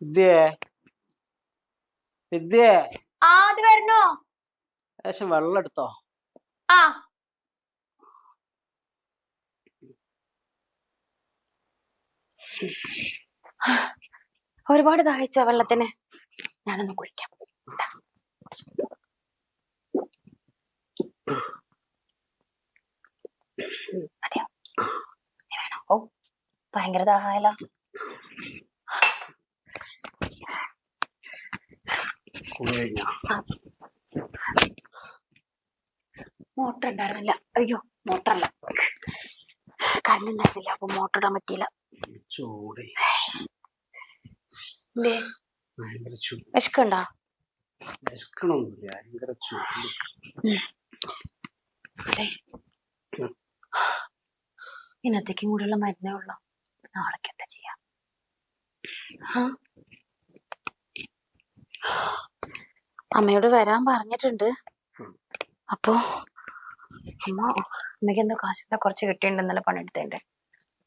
വിദ്യേ വിദ്യേ ആ അത് വരണോ ലേശം വെള്ളം എടുത്തോ? ആ. ഒരുപാട് ദാഹിച്ച വെള്ളത്തിന്? ഞാനൊന്ന് കുളിക്കാം. മതിയോ? വേണോ? ഓ ഭയങ്കര ദാഹായല്ലോ കഴിഞ്ഞാ മോട്ടർ ഉണ്ടായിരുന്നില്ല അയ്യോ മോട്ടറല്ല. കല്ലുണ്ടായിരുന്നില്ല അപ്പൊ മോട്ടർ ഇടാൻ പറ്റിയില്ല. ചൂട്. ഭയങ്കര ചൂട്. വിശക്കുണ്ടോ? വിശക്കണമൊന്നുമില്ല ഭയങ്കര ചൂട്. അതെ. ഇന്നത്തേക്കും കൂടെയുള്ള മരുന്നേ ഉള്ളൂ. നാളേക്ക് എന്താ ചെയ്യാ? അമ്മയോട് വരാൻ പറഞ്ഞിട്ടുണ്ട്. അപ്പോ അമ്മ അമ്മയ്ക്ക് എന്തോ കാശിന്റെ കുറച്ച് കിട്ടിയിട്ടുണ്ട് ഇന്നലെ പണിയെടുത്തതിന്റെ.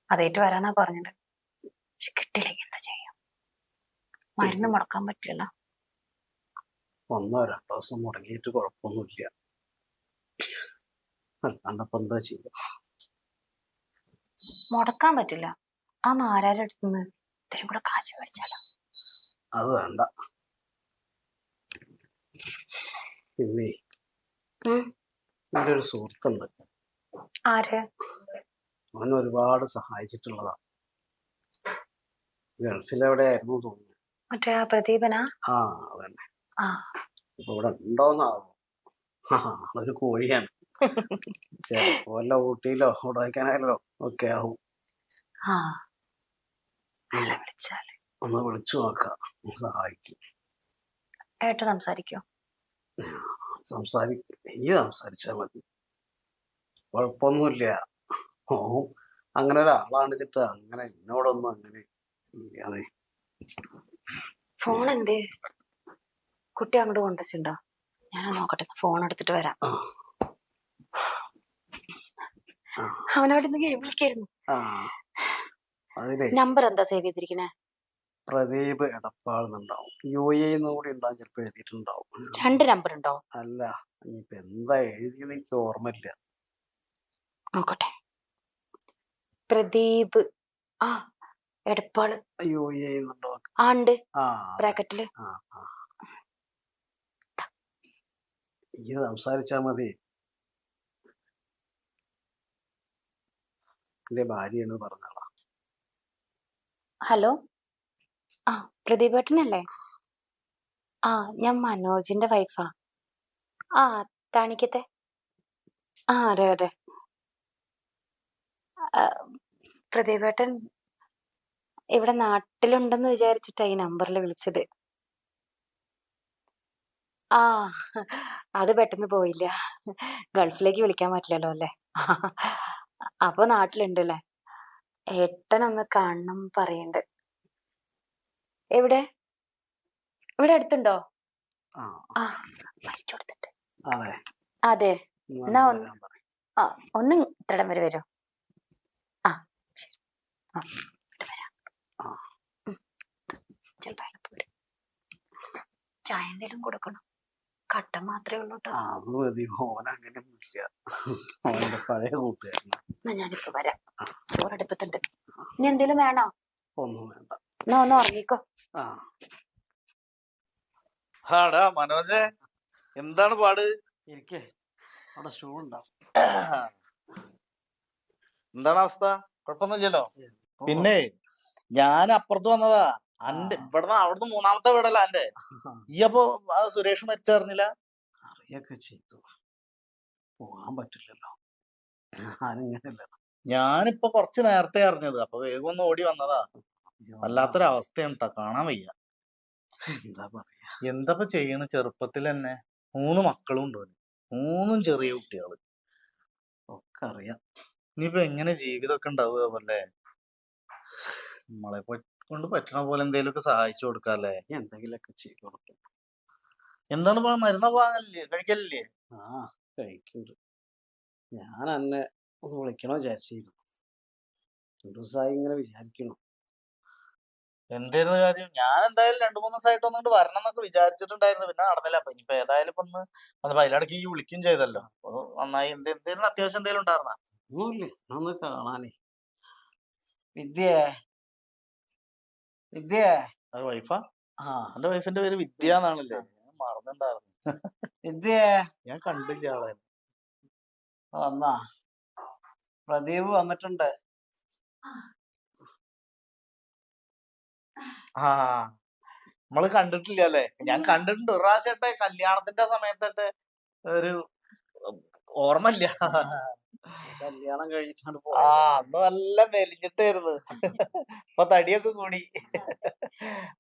അതേറ്റ് വരാന്നാ പറഞ്ഞത്. പക്ഷെ കിട്ടിയില്ലെങ്കിൽ എന്താ ചെയ്യാം? മരുന്ന് മുടക്കാൻ പറ്റില്ല ഒന്നോ രണ്ടോ ദിവസം മുടങ്ങിയിട്ട് കുഴപ്പമൊന്നുമില്ല. അല്ലാണ്ടപ്പോ എന്താ ചെയ്യുക മുടക്കാൻ പറ്റില്ല. ആ നിന്ന് ഇത്രയും കൂടെ കാശ് മേടിച്ചാലോ? അത് വേണ്ട. പിന്നെ ഒരു സുഹൃത്തുണ്ട്. ആര്? അവൻ ഒരുപാട് സഹായിച്ചിട്ടുള്ളതാ. ഗൾഫിലെവിടെയായിരുന്നു തോന്നുന്നു. മറ്റേ ആ പ്രദീപനാ? ആ അതന്നെ. ഇപ്പൊ ഇവിടെ ഉണ്ടോന്നാവും? അതൊരു കോഴിയാണ്. ചിലപ്പോല്ല ഊട്ടിയിലോ കൊടൈക്കനാലിലോ ഒക്കെ ആവും. ഒന്ന് വിളിച്ചു നോക്കാം. സഹായിക്കും. ഏട്ട സംസാരിക്കോ. സംസാരി നീ സംസാരിച്ചാൽ മതി. കുഴപ്പമൊന്നുമില്ല. ഓ അങ്ങനെ ഒരാളാണ് ചിട്ട. അങ്ങനെ എന്നോടൊന്നും അങ്ങനെ അതെ. ഫോൺ എന്തേ കുട്ടി അങ്ങോട്ട് കൊണ്ടുവച്ചിട്ടുണ്ടോ? ഞാൻ നോക്കട്ടെ. ഫോൺ എടുത്തിട്ട് വരാം. അവനവിടെ നിന്ന് ഗെയിം കളിക്കായിരുന്നു. നമ്പർ എന്താ സേവ് ചെയ്തിരിക്കണേ? പ്രദീപ് എടപ്പാളുന്നുണ്ടാവും യു എ കൂടി ഉണ്ടാവും ചിലപ്പോൾ എഴുതിയിട്ടുണ്ടാവും. രണ്ട് നമ്പർ ഉണ്ടോ? അല്ല ഇനിയിപ്പോ എന്താ എഴുതിയെന്ന് എനിക്ക് ഓർമ്മയില്ല. നോക്കട്ടെ. പ്രദീപ് ആ എടപ്പാൾ. യു എ എന്നുണ്ടോ ആ ഉണ്ട്. ആ ബ്രാക്കറ്റിൽ. ആ ആ. ഈ സംസാരിച്ചാ മതി. എന്റെ ഭാര്യയാണ് പറഞ്ഞോളാം. ഹലോ? ആ പ്രദീപ് ഏട്ടനല്ലേ ആ ഞാൻ മനോജിന്റെ വൈഫാ ആ. താണിക്കത്തെ ആ അതെ അതെ. പ്രദീപേട്ടൻ ഇവിടെ നാട്ടിലുണ്ടെന്ന് വിചാരിച്ചിട്ടാ ഈ നമ്പറിൽ വിളിച്ചത്. ആ അത് പെട്ടെന്ന് പോയില്ല. ഗൾഫിലേക്ക് വിളിക്കാൻ പറ്റില്ലല്ലോ അല്ലേ? അപ്പൊ നാട്ടിലുണ്ടല്ലേ ഏട്ടനൊന്ന് കാണണം പറയണ്ട്. എവിടെ? ഇവിടെ അടുത്തുണ്ടോ? ആ. ആ മരിച്ചു കൊടുത്തിട്ട്. അതെ. എന്നാ ഒന്ന് ആ ഒന്ന് ഇത്രടം വരെ വരോ. ആ ശരി. ആ ഇവിടെ വരാം. ചിലപ്പോ അയാളിപ്പോ വരും ചായ എന്തെങ്കിലും കൊടുക്കണം. കട്ട മാത്രമേ ഉള്ളൂ എന്നാ ഞാനിപ്പോ വരാം. ചോറടുപ്പത്തുണ്ട്. ഇനി എന്തേലും വേണോ? ഒന്നും വേണ്ട. എന്നാ ഒന്ന് ഉറങ്ങിക്കോ. ആടാ മനോജെ എന്താണ് പാട്? ഇരിക്കേ. അവിടെ ഷൂ ഉണ്ടാവും. എന്താണ് അവസ്ഥ? കുഴപ്പമൊന്നുമില്ലല്ലോ? പിന്നെ ഞാൻ അപ്പുറത്ത് വന്നതാ. അന്റെ. ഇവിടുന്ന് അവിടുന്ന് മൂന്നാമത്തെ വീടല്ല അന്റെ? ഈ അപ്പൊ സുരേഷ് മരിച്ചറിഞ്ഞില്ല? അറിയൊക്കെ ചെയ്തു. പോകാൻ പറ്റില്ലല്ലോ. ഞാനിങ്ങനെ ഞാനിപ്പോ കുറച്ച് നേരത്തെ അറിഞ്ഞത്. അപ്പൊ വേഗം ഒന്ന് ഓടി വന്നതാ. വല്ലാത്തൊരവസ്ഥയാണ് ട്ടോ കാണാൻ വയ്യ. എന്താ പറയാ. എന്തപ്പോ ചെയ്യണ ചെറുപ്പത്തിൽ തന്നെ? മൂന്ന് മക്കളും ഉണ്ടോ. മൂന്നും ചെറിയ കുട്ടികൾ. ഒക്കെ അറിയാം. ഇനിയിപ്പോ എങ്ങനെ ജീവിതമൊക്കെ ഉണ്ടാവുക പോലെ നമ്മളെ കൊണ്ട് പറ്റണ പോലെ എന്തെങ്കിലുമൊക്കെ സഹായിച്ചു കൊടുക്കാല്ലേ എന്തെങ്കിലുമൊക്കെ ചെയ്തു കൊടുക്കാം. എന്താണ് മരുന്ന് വാങ്ങലില്ലേ? കഴിക്കലില്ലേ? ആ കഴിക്കുന്നുണ്ട് ഞാൻ അന്നെ ഒന്ന് വിളിക്കണോ വിചാരിച്ചിരുന്നു. ഒരു ദിവസമായി ഇങ്ങനെ വിചാരിക്കണു. എന്തായിരുന്നു കാര്യം? ഞാൻ എന്തായാലും രണ്ടു മൂന്ന് ദിവസമായിട്ട് ഒന്നുകൊണ്ട് വരണം എന്നൊക്കെ വിചാരിച്ചിട്ടുണ്ടായിരുന്നു. പിന്നെ നടന്നില്ല. അപ്പൊ ഇനിയിപ്പോ ഏതായാലും ഇപ്പൊ ഒന്ന് അതിപ്പോ അതിലിടയ്ക്ക് ഈ വിളിക്കും ചെയ്തല്ലോ. അപ്പൊ നന്നായി എന്ത് എന്തേലും അത്യാവശ്യം എന്തേലും ഉണ്ടായിരുന്ന? ഒന്ന് കാണാനേ. വിദ്യേ. വിദ്യേ. അത് വൈഫാ? ആ എന്റെ വൈഫിന്റെ പേര് വിദ്യ എന്നാണല്ലേ. ഞാൻ മറന്നിണ്ടായിരുന്നു. വിദ്യേ. ഞാൻ കണ്ടില്ല ആളെ. വന്നാ. പ്രദീപ് വന്നിട്ടുണ്ട്. ആ. നമ്മൾ കണ്ടിട്ടില്ല അല്ലേ ഞാൻ കണ്ടിട്ടുണ്ട്. ഒരു പ്രാവശ്യട്ടെ കല്യാണത്തിന്റെ സമയത്തട്ട് ഒരു ഓർമ്മയില്ല. കല്യാണം കഴിഞ്ഞിട്ടാണ് ആ അന്ന് നല്ല മെലിഞ്ഞിട്ടായിരുന്നു. അപ്പൊ തടിയൊക്കെ കൂടി.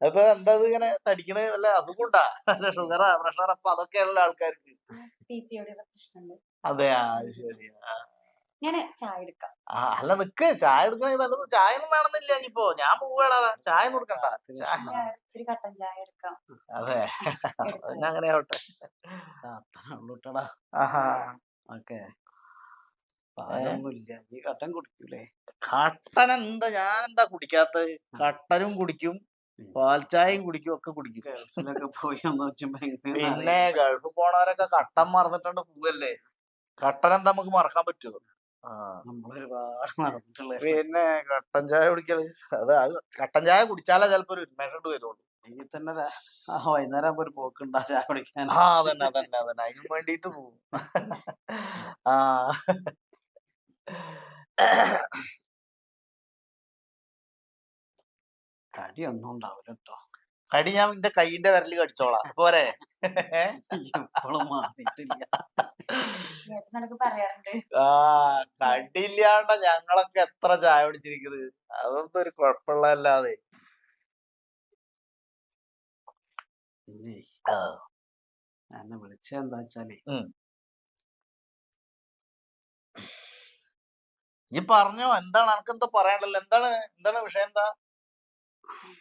അപ്പൊ എന്താ ഇത് ഇങ്ങനെ തടിക്കണ? വല്ല അസുഖമുണ്ടാ? നല്ല ഷുഗറാ പ്രഷർ അപ്പൊ അതൊക്കെയാണല്ലോ ആൾക്കാർക്ക്. അതെ ആ ശരി ആ. ഞാൻ ചായ എടുക്കാം. അല്ല നിക്ക്. ചായ എടുക്കണ ചായ ഒന്നും വേണമെന്നില്ല ഇനിയിപ്പോ. ഞാൻ പോവാടാ ചായ കൊടുക്കണ്ട ഇച്ചിരി കട്ടൻ ചായ എടുക്കാം. അതെ. അങ്ങനെ ആവട്ടെ. ആഹാ. ഓക്കെ. ഈ കട്ടൻ കുടിക്കൂലേ. കട്ടൻ എന്താ? ഞാൻ എന്താ കുടിക്കാത്തത് കട്ടനും കുടിക്കും പാൽച്ചായയും കുടിക്കും ഒക്കെ കുടിക്കും. ഗൾഫിലൊക്കെ പോയി പിന്നെ ഗൾഫ് പോണവരൊക്കെ കട്ടൻ മറന്നിട്ടുണ്ട് പോവല്ലേ? കട്ടൻ എന്താ നമുക്ക് മറക്കാൻ പറ്റുമോ പിന്നെ കട്ടൻ ചായ കുടിക്കൽ. അത് കട്ടൻ ചായ കുടിച്ചാലേ ചിലപ്പോ ഒരു ഉന്മേഷം വരുള്ളൂ. ഇനി തന്നെ വൈകുന്നേരം ആകുമ്പോ ഒരു പോക്കുണ്ടാ ചായ കുടിക്കാൻ. ആ അതന്നെ അതന്നെ അതന്നെ. അതിനു വേണ്ടിട്ട് പോകും ആ. കടി ഉണ്ടാവില്ല കേട്ടോ കടി ഞാൻ എന്റെ കൈയിന്റെ വിരൽ കടിച്ചോളാം. പോരെ. ഇപ്പോഴും മാറിയിട്ടില്ല ആ കണ്ടില്ലാണ്ട ഞങ്ങളൊക്കെ എത്ര ചായ പിടിച്ചിരിക്കുന്നത് അതൊന്നും ഒരു കുഴപ്പമുള്ളതല്ലാതെ. എന്നെ വിളിച്ച എന്താ വെച്ചാലേ ഈ പറഞ്ഞോ എന്താണ്? അനക്ക് എന്താ പറയാനുള്ളല്ലോ എന്താണ്? എന്താണ് വിഷയം? എന്താ?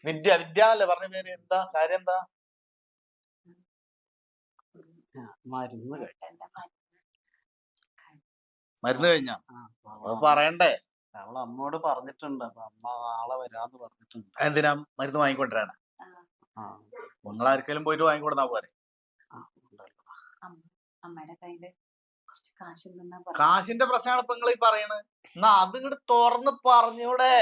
വിദ്യ വിദ്യ അല്ലേ പറഞ്ഞ പേര്? എന്താ? കാര്യം എന്താ? മരുന്ന് ഏട്ടന്റെ മരുന്ന് കഴിഞ്ഞ? പറയണ്ടേ. അവൾ അമ്മയോട് പറഞ്ഞിട്ടുണ്ട്. അപ്പൊ അമ്മ നാളെ വരാന്ന് പറഞ്ഞിട്ടുണ്ട്. എന്തിനാ മരുന്ന് വാങ്ങിക്കൊണ്ടിരാണ് നിങ്ങൾ ആർക്കെങ്കിലും പോയിട്ട് വാങ്ങിക്കൊടുന്നാ പോരെ? അമ്മ അമ്മയുടെ കയ്യിൽ കുറച്ച് കാശ് നിന്നാ പറഞ്ഞു കാശിന്റെ പ്രശ്നമാണ് ഇപ്പൊ നിങ്ങൾ ഈ പറയണത് എന്നാ അത് ഇങ്ങോട്ട് തുറന്ന് പറഞ്ഞൂടെ.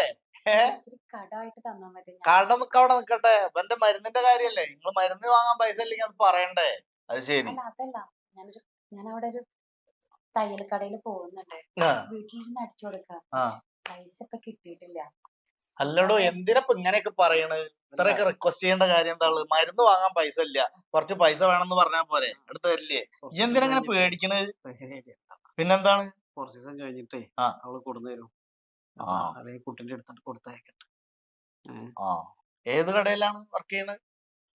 കട നിക്ക അവിടെ നിക്കട്ടെ. അപ്പൊ എന്റെ മരുന്നിന്റെ കാര്യല്ലേ? നിങ്ങൾ മരുന്ന് വാങ്ങാൻ പൈസ ഇല്ലെങ്കിൽ അത് പറയണ്ടേ? അത് ശരി. ഞാനവിടെ അതല്ല. ഞാൻ അവിടെ ഒരു തയ്യൽ കടയിൽ പോകുന്നുണ്ട് വീട്ടിലിരുന്ന് അടിച്ചു കൊടുക്കാം. പൈസ ഇപ്പൊ കിട്ടിയിട്ടില്ല. അല്ലടോ എന്തിനപ്പൊ ഇങ്ങനെയൊക്കെ പറയണത് ഇത്രയൊക്കെ റിക്വസ്റ്റ് ചെയ്യേണ്ട കാര്യം എന്താ ഉള്ളത് മരുന്ന് വാങ്ങാൻ പൈസ ഇല്ല. കുറച്ച് പൈസ വേണമെന്ന് പറഞ്ഞാ പോരെ. അടുത്ത് തരില്ലേ? ഇജ്ജ് എന്തിനാ ഇങ്ങനെ ദിവസം പേടിക്കണത് പിന്നെന്താണ്? കുറച്ച് ദിവസം കഴിഞ്ഞിട്ടേ ആ. അവൾ. അല്ലെങ്കിൽ കുട്ടിന്റെ അടുത്തിട്ട് കൊടുത്തയക്കട്ടെ. ഏത് കടയിലാണ് വർക്ക് ചെയ്യണത്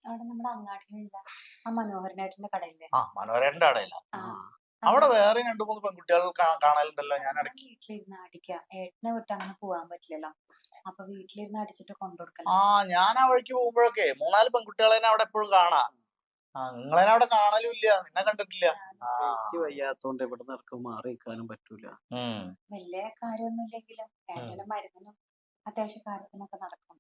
അവിടെ നമ്മുടെ അങ്ങാടിയിലുള്ള ആ മനോഹരനായിട്ടിന്റെ കടയില്ലേ? ആ മനോഹരന്റെ കടയില. ആ, അവിടെ വേറെ രണ്ടു മൂന്ന് പെൺകുട്ടികൾ കാണലുണ്ടല്ലോ ഞാൻ ഇടയ്ക്ക്. വീട്ടിലിരുന്ന് അടിക്കാം. ഏട്ടനെ വിട്ട് അങ്ങനെ പോവാൻ പറ്റില്ലല്ലോ. അപ്പൊ വീട്ടിലിരുന്ന് അടിച്ചിട്ട് ആ ഞാൻ ആ വഴിക്ക് പോകുമ്പോഴൊക്കെ മൂന്നാൽ പെൺകുട്ടികളെ അവിടെ എപ്പോഴും കാണാം. നിങ്ങളെ അവിടെ കാണലും ഇല്ല നിന്നെ കണ്ടിട്ടില്ല. എനിക്ക് വയ്യാത്തോണ്ട് ഇവിടെ നിൽക്കും മാറി നിൽക്കാനും പറ്റൂല. വലിയ കാര്യമൊന്നുമില്ലെങ്കിലും മരുന്നിനും അത്യാവശ്യ കാര്യത്തിനൊക്കെ നടക്കും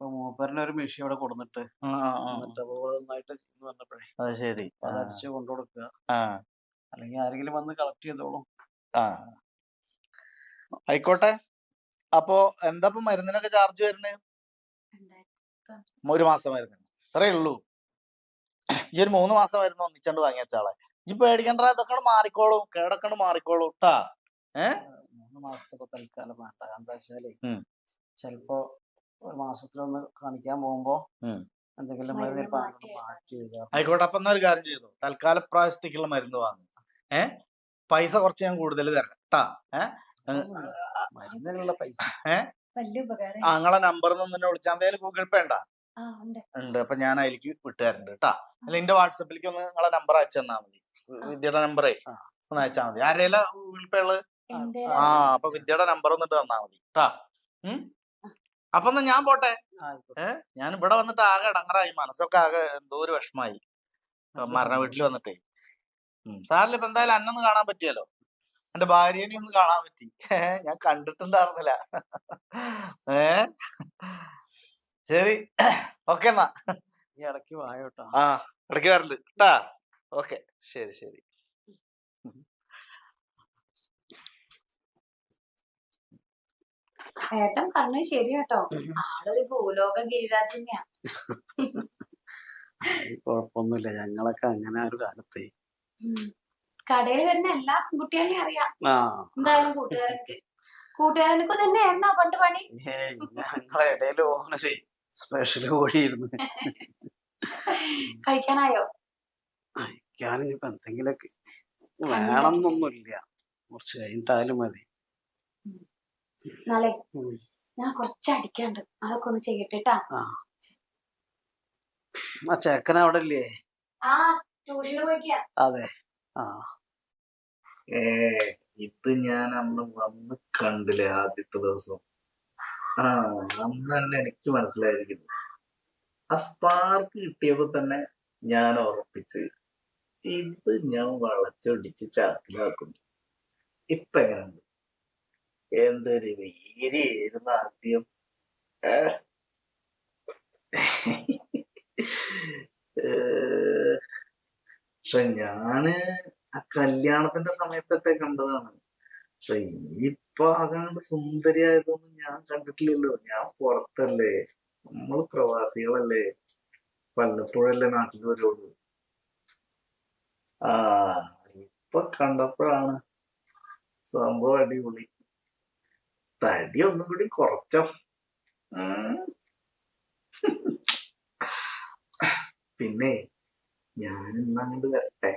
ഇപ്പൊ മൂപ്പരനെ ഒരു മെഷീൻ ഇവിടെ കൊടുത്തിട്ട്. എന്നിട്ട് അപ്പൊ ഇവിടെ നന്നായിട്ട് പറഞ്ഞപ്പോഴേ അത് ശരി. അത്. അടിച്ച് കൊണ്ടു കൊടുക്കുക. ആ. അല്ലെങ്കിൽ ആരെങ്കിലും വന്ന് കളക്ട് ചെയ്തോളും. ആ. ആയിക്കോട്ടെ. അപ്പോ എന്താ ഇപ്പൊ മരുന്നിനൊക്കെ ചാർജ് വരുന്നത് ഒരു മാസം മരുന്ന്. അത്രേ ഉള്ളൂ. ഈ ഒരു മൂന്ന് മാസം മരുന്ന് ഒന്നിച്ചണ്ട് വാങ്ങി വെച്ചാളെ ഈ പേടിക്കണ്ട ഇതൊക്കെ മാറിക്കോളും. കേടൊക്കെ മാറിക്കോളും ട്ടാ. മൂന്ന് മാസത്തെ തൽക്കാലം വേണ്ട. എന്താ വെച്ചാൽ ഉം. ചിലപ്പോ ഒരു മാസത്തിലൊന്ന് കാണിക്കാൻ പോകുമ്പോ എന്തെങ്കിലും മരുന്ന് മാറ്റി എഴുതാം. ആയിക്കോട്ടെ അപ്പൊ എന്നാ ഒരു കാര്യം ചെയ്തു. തൽക്കാല പ്രാവശ്യത്തേക്കുള്ള മരുന്ന് വാങ്ങി. ഏ? പൈസ കുറച്ച് ഞാൻ കൂടുതൽ തരാം. കേട്ടാ ഏ? മരുന്നിനുള്ള പൈസ. ഉപകാരം. ആ നിങ്ങളെ നമ്പറിൽ നിന്ന് തന്നെ വിളിച്ചാൽ എന്തായാലും ഗൂഗിൾ പേ ഉണ്ടാ? ഉണ്ട്. അപ്പൊ ഞാൻ അതിലേക്ക് വിട്ടുതരുന്നുണ്ട് കേട്ടാ അല്ല എന്റെ വാട്സപ്പിലേക്ക് ഒന്ന് നിങ്ങളെ നമ്പർ അയച്ചു തന്നാ മതി. വിദ്യയുടെ നമ്പറേ. ഒന്ന് അയച്ചാ മതി. ആരെയല്ല ഗൂഗിൾ പേ ഉള്ളത്? ആ അപ്പൊ വിദ്യയുടെ നമ്പർ ഒന്നിട്ട് തന്നാ മതി. കേട്ടാ ഉം? അപ്പൊ എന്നാ ഞാൻ പോട്ടെ. ഞാൻ ഇവിടെ വന്നിട്ട് ആകെ ഇടങ്ങറായി മനസ്സൊക്കെ ആകെ എന്തോ ഒരു വിഷമായി. മരണ വീട്ടിൽ വന്നിട്ടേ. സാറിൽ ഇപ്പൊ എന്തായാലും അന്നൊന്ന് കാണാൻ പറ്റിയല്ലോ. എന്റെ ഭാര്യനെ ഒന്ന് കാണാൻ പറ്റി. ഞാൻ കണ്ടിട്ടുണ്ടായിരുന്നില്ല. ഏ? ശരി. ഓക്കെ എന്നാ. ഇടയ്ക്ക് വായോട്ടോ ആ ഇടയ്ക്ക് വരണ്ട്. കേട്ടാ ഓക്കെ. ശരി ശരി. ഏട്ടൻ പറഞ്ഞു ശരി കേട്ടോ ആളൊരു ഭൂലോക ഗിരിരാജനെയാ. കുഴപ്പമൊന്നുമില്ല ഞങ്ങളൊക്കെ അങ്ങനെ ഒരു കാലത്ത്. കടയിൽ വരുന്ന എല്ലാ കുട്ടികളെയും അറിയാം. എന്തായാലും കൂട്ടുകാരനക്ക് കൂട്ടുകാരനക്ക് തന്നെയായിരുന്നോ പണ്ട് പണി? ഞങ്ങളെ ഇടയിൽ ഓനൊരു സ്പെഷ്യൽ കോഴിയിരുന്നു കഴിക്കാനായോ? ഞാനിപ്പോ എന്തെങ്കിലൊക്കെ വേണമെന്നൊന്നുമില്ല. കുറച്ച് കഴിഞ്ഞിട്ടാലും മതി. നാളെ ഉം. ഞാൻ കുറച്ച് അടിക്കാണ്ട് അതൊക്കെ ഒന്ന് ചെയ്യട്ടെ ട്ടാ. ആ. ചെക്കൻ അവിടെ ഇല്ലേ? ആ ട്യൂഷന് പോയിക്കാ അതെ. ആ. ഏ ഇത് ഞാൻ അന്ന് വന്ന് കണ്ടില്ലേ ആദ്യത്തെ ദിവസം? ആ അന്ന് തന്നെ എനിക്ക് മനസ്സിലായിരിക്കുന്നു. ആ സ്പാർക്ക് കിട്ടിയപ്പോ തന്നെ ഞാൻ ഉറപ്പിച്ച് ഇത് ഞാൻ വളച്ചൊടിച്ച് ചാക്കിലാക്കുന്നു. ഇപ്പൊ എങ്ങനെയുണ്ട്? എന്തൊരു വീരിയായിരുന്നു ആദ്യം. പക്ഷെ ഞാൻ ആ കല്യാണത്തിന്റെ സമയത്തൊക്കെ കണ്ടതാണ്. പക്ഷെ ഇനിയിപ്പൊ ആകാണ്ട് സുന്ദരിയായതൊന്നും ഞാൻ കണ്ടിട്ടില്ലല്ലോ. ഞാൻ പുറത്തല്ലേ. നമ്മൾ പ്രവാസികളല്ലേ. വല്ലപ്പോഴല്ലേ നാട്ടിൽ വരുള്ളൂ. ആ ഇപ്പൊ കണ്ടപ്പോഴാണ്. സംഭവം അടിപൊളി. തടി ഒന്നും കൂടി കുറച്ചോ. പിന്നെ ഞാൻ ഇന്നങ്ങോട്ട് വരട്ടെ.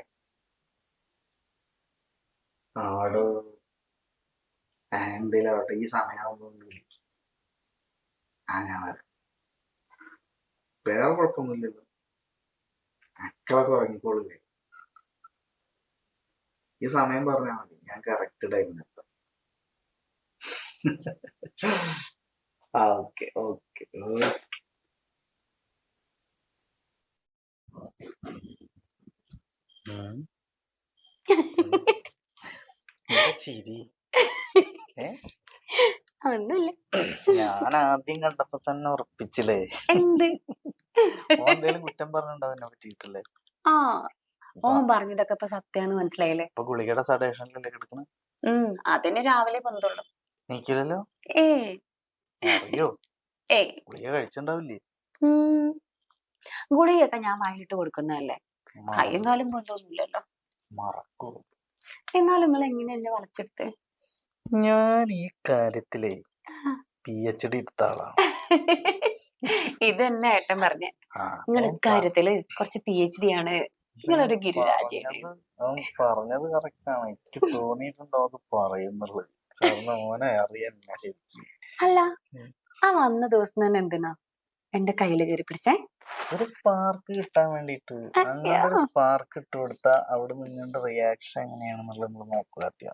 ആടോ. എന്തേലാവട്ടെ ഈ സമയമാകുമ്പോൾ ആ ഞാൻ വരാം. വേറെ കുഴപ്പമൊന്നുമില്ലല്ലോ. മക്കളൊക്കെ ഉറങ്ങിക്കോളില്ലേ ഈ സമയം പറഞ്ഞാൽ മതി ഞാൻ കറക്റ്റ് ടൈമിന് ആ ഓക്കെ ഓക്കെ ചിരി ഒന്നുമില്ല ഞാൻ ആദ്യം കണ്ടപ്പോ തന്നെ ഉറപ്പിച്ചില്ലേ എന്ത്? എന്തേലും കുറ്റം പറഞ്ഞിട്ടുണ്ടോ അതിനെ പറ്റിയിട്ടില്ലേ? ആ ഓൻ പറഞ്ഞതൊക്കെ ഇപ്പൊ സത്യാന്ന് മനസ്സിലായില്ലേ? ഇപ്പൊ ഗുളികയുടെ സഡേഷനിലല്ലേ കിടക്കണ? ഉം അതിന് രാവിലെ പന്തുള്ളൂ. നീക്കില്ലല്ലോ ഏ അറിയോ ഏ ഗുളിക കഴിച്ചിണ്ടാവില്ലേ? ഗുളികയൊക്കെ ഞാൻ വാങ്ങിട്ട് കൊടുക്കുന്നതല്ലേ? കയ്യും കാലും കൊണ്ടൊന്നുമില്ലല്ലോ. മറക്കൂ. എന്നാലും നിങ്ങൾ എങ്ങനെ എന്നെ വളച്ചെടുത്ത്? ഞാൻ ഈ കാര്യത്തിലേ പി എച്ച് ഡി എടുത്ത ആളാണ് ഇത് തന്നെ ഏട്ടൻ പറഞ്ഞ. നിങ്ങൾ ഇക്കാര്യത്തിൽ കുറച്ച് പി എച്ച് ഡി ആണ്. നിങ്ങളൊരു ഗിരിരാജയാണ് പറഞ്ഞത് കറക്റ്റ് ആണ്. എനിക്ക് തോന്നിയിട്ടുണ്ടോ അത് പറയുന്നുള്ളത്? കാരണം ഓനെ ശരിക്കും. അല്ല. ആ വന്ന ദിവസം തന്നെ എന്തിനാ? എന്റെ കയ്യിൽ കയറി പിടിച്ചേ. ഒരു സ്പാർക്ക് കിട്ടാൻ വേണ്ടിട്ട്. അങ്ങനെ ഒരു സ്പാർക്ക് ഇട്ട് കൊടുത്താ അവിടെ നിങ്ങളുടെ റിയാക്ഷൻ എങ്ങനെയാണെന്നുള്ളത് നമ്മൾ നോക്കുക അത്യാ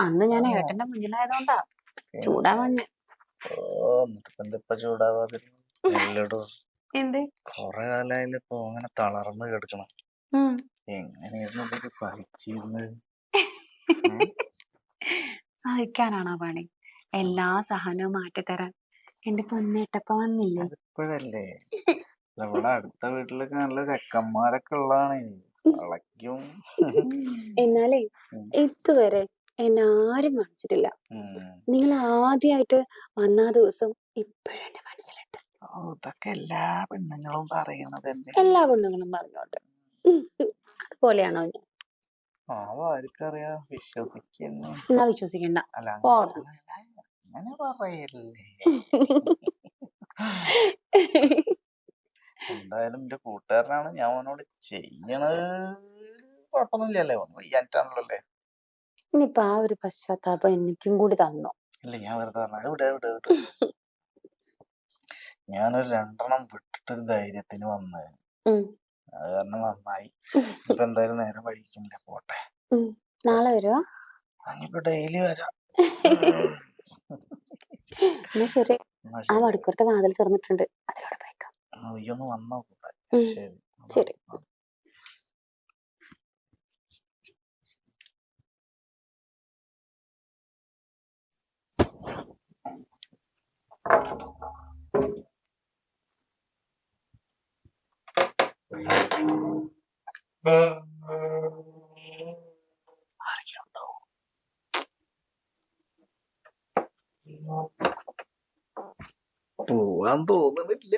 അന്ന് ഞാൻ. ഏട്ടന്റെ മുന്നിലായതുകൊണ്ടാ. ചൂടാ മഞ്ഞ. ഓ എന്നിട്ട് ചൂടാവാതെ? എല്ലടോ. എന്ത്? കൊറേ കാലായാലും ഇപ്പൊ അങ്ങനെ തളർന്ന് കിടക്കണം. എങ്ങനെയായിരുന്നു ഇതൊക്കെ സഹിച്ചിരുന്നത്? സഹിക്കാനാണോ പണി? എല്ലാ സഹനവും മാറ്റിത്തരാൻ. എന്റെ പൊന്നേട്ടപ്പ വന്നില്ലേ? നമ്മുടെ അടുത്ത വീട്ടിലൊക്കെ നല്ല ചെക്കന്മാരൊക്കെ ഉള്ളതാണ്. വളയ്ക്കും. എന്നാലേ. ഇതുവരെ എന്നെ ആരും കാണിച്ചിട്ടില്ല. നിങ്ങൾ ആദ്യമായിട്ട് വന്ന ദിവസം ഇപ്പോഴും എന്റെ മനസ്സിലുണ്ട് ഇതൊക്കെ എല്ലാ പെണ്ണുങ്ങളും പറയണത് തന്നെ എല്ലാ പെണ്ണുങ്ങളും പറഞ്ഞോട്ടെ അതുപോലെയാണോ ഞാൻ? ആ ആർക്കറിയാം. വിശ്വസിക്കുന്നു. എന്നാ വിശ്വസിക്കണ്ട. അല്ല. അങ്ങനെ പറയല്ലേ? എന്തായാലും എന്റെ കൂട്ടുകാരനാണ്. ഞാൻ അവനോട് ചെയ്യണത് കുഴപ്പമൊന്നുമില്ലല്ലേ ഒന്നും ചെയ്യാനിട്ടാണല്ലോ അല്ലേ ഇനിയിപ്പൊ ആ ഒരു പശ്ചാത്താപം എനിക്കും കൂടി തന്നു? ഇല്ല ഞാൻ വെറുതെ പറഞ്ഞു ഇവിടെ ഇവിടെ ഇവിടെ ഞാനൊരു രണ്ടെണ്ണം വിട്ടിട്ടൊരു ധൈര്യത്തിന് വന്നത്. അത് കാരണം നന്നായി. ഇപ്പൊ എന്തായാലും നേരെ വഴിക്കുന്നില്ല പോട്ടെ. നാളെ വരുമോ അങ്ങനെ ഡെയിലി വരാം. എന്നാ ശരി. ആ. വടക്കുറത്തെ വാതിൽ തുറന്നിട്ടുണ്ട്. അതിലൂടെ പോയിക്കാം. നീ വന്നോ ശരി. ശരി. ശരി. പോവാൻ തോന്നുന്നില്ല